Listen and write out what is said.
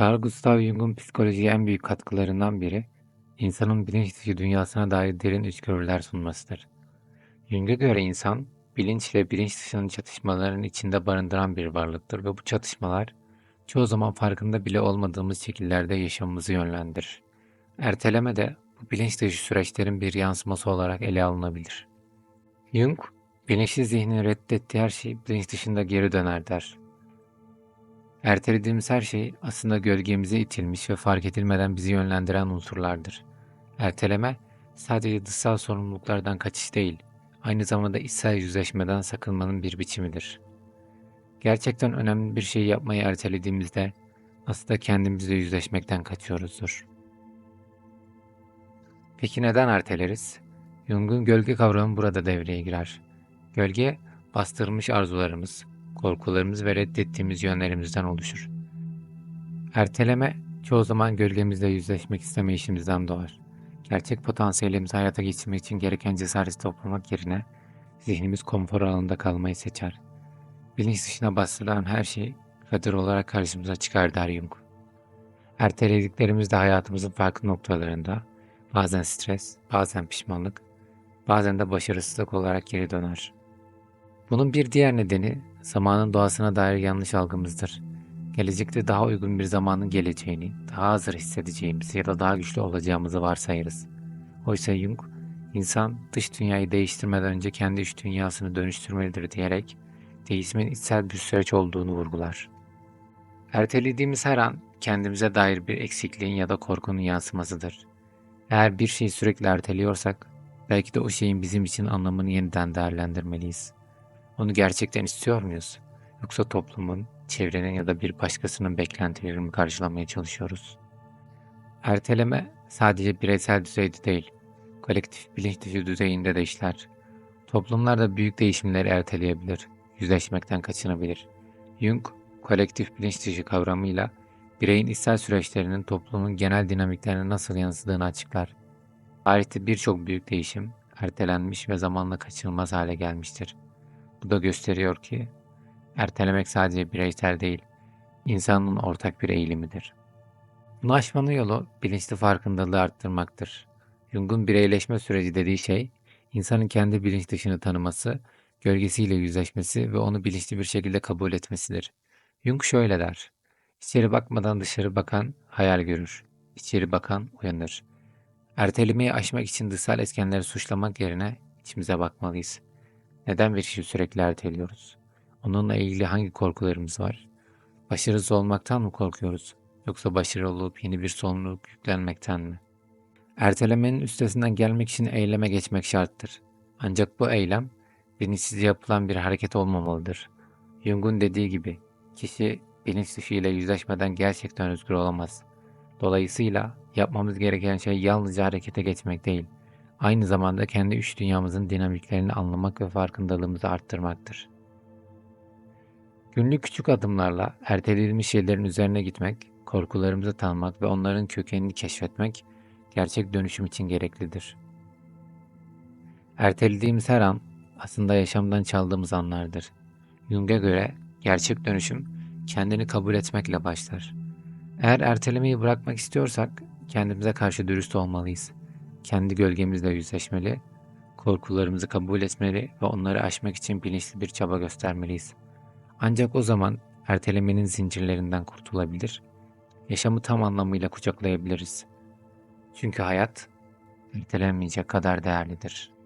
Carl Gustav Jung'un psikolojiye en büyük katkılarından biri, insanın bilinç dışı dünyasına dair derin içgörüler sunmasıdır. Jung'a göre insan, bilinç ile bilinç dışının çatışmalarının içinde barındıran bir varlıktır ve bu çatışmalar, çoğu zaman farkında bile olmadığımız şekillerde yaşamımızı yönlendirir. Erteleme de bu bilinç dışı süreçlerin bir yansıması olarak ele alınabilir. Jung, bilinçli zihnin reddettiği her şey bilinç dışında geri döner der. Ertelediğimiz her şey aslında gölgemize itilmiş ve fark edilmeden bizi yönlendiren unsurlardır. Erteleme sadece dışsal sorumluluklardan kaçış değil, aynı zamanda içsel yüzleşmeden sakınmanın bir biçimidir. Gerçekten önemli bir şey yapmayı ertelediğimizde aslında kendimizle yüzleşmekten kaçıyoruzdur. Peki neden erteleriz? Jung'un gölge kavramı burada devreye girer. Gölge, bastırılmış arzularımız, korkularımız ve reddettiğimiz yönlerimizden oluşur. Erteleme, çoğu zaman gölgemizle yüzleşmek istemeyişimizden doğar. Gerçek potansiyelimizi hayata geçirmek için gereken cesareti toplamak yerine zihnimiz konfor alanında kalmayı seçer. Bilinç dışına bastırılan her şey kader olarak karşımıza çıkar der Jung. Ertelediklerimiz de hayatımızın farklı noktalarında bazen stres, bazen pişmanlık, bazen de başarısızlık olarak geri döner. Bunun bir diğer nedeni zamanın doğasına dair yanlış algımızdır. Gelecekte daha uygun bir zamanın geleceğini, daha hazır hissedeceğimizi ya da daha güçlü olacağımızı varsayırız. Oysa Jung, insan dış dünyayı değiştirmeden önce kendi iç dünyasını dönüştürmelidir diyerek değişimin içsel bir süreç olduğunu vurgular. Ertelediğimiz her an kendimize dair bir eksikliğin ya da korkunun yansımasıdır. Eğer bir şeyi sürekli erteliyorsak, belki de o şeyin bizim için anlamını yeniden değerlendirmeliyiz. Onu gerçekten istiyor muyuz? Yoksa toplumun, çevrenin ya da bir başkasının beklentilerini karşılamaya çalışıyoruz? Erteleme sadece bireysel düzeyde değil, kolektif bilinç düzeyinde de işler. Toplumlar da büyük değişimleri erteleyebilir, yüzleşmekten kaçınabilir. Jung, kolektif bilinç dışı kavramıyla bireyin içsel süreçlerinin toplumun genel dinamiklerine nasıl yansıdığını açıklar. Tarihte birçok büyük değişim ertelenmiş ve zamanla kaçınılmaz hale gelmiştir. Bu da gösteriyor ki ertelemek sadece bireysel değil, insanın ortak bir eğilimidir. Bunu aşmanın yolu bilinçli farkındalığı arttırmaktır. Jung'un bireyleşme süreci dediği şey, insanın kendi bilinç dışını tanıması, gölgesiyle yüzleşmesi ve onu bilinçli bir şekilde kabul etmesidir. Jung şöyle der, İçeri bakmadan dışarı bakan hayal görür, içeri bakan uyanır. Ertelemeyi aşmak için dışsal etkenleri suçlamak yerine içimize bakmalıyız. Neden bir işi sürekli erteliyoruz? Onunla ilgili hangi korkularımız var? Başarısız olmaktan mı korkuyoruz? Yoksa başarılı olup yeni bir sorumluluk yüklenmekten mi? Ertelemenin üstesinden gelmek için eyleme geçmek şarttır. Ancak bu eylem bilinçsizce yapılan bir hareket olmamalıdır. Jung'un dediği gibi kişi bilinç dışı ile yüzleşmeden gerçekten özgür olamaz. Dolayısıyla yapmamız gereken şey yalnızca harekete geçmek değil, aynı zamanda kendi üç dünyamızın dinamiklerini anlamak ve farkındalığımızı arttırmaktır. Günlük küçük adımlarla ertelediğimiz şeylerin üzerine gitmek, korkularımızı tanımak ve onların kökenini keşfetmek gerçek dönüşüm için gereklidir. Ertelediğimiz her an aslında yaşamdan çaldığımız anlardır. Jung'a göre gerçek dönüşüm kendini kabul etmekle başlar. Eğer ertelemeyi bırakmak istiyorsak kendimize karşı dürüst olmalıyız. Kendi gölgemizle yüzleşmeli, korkularımızı kabul etmeli ve onları aşmak için bilinçli bir çaba göstermeliyiz. Ancak o zaman ertelemenin zincirlerinden kurtulabilir, yaşamı tam anlamıyla kucaklayabiliriz. Çünkü hayat ertelenmeyecek kadar değerlidir.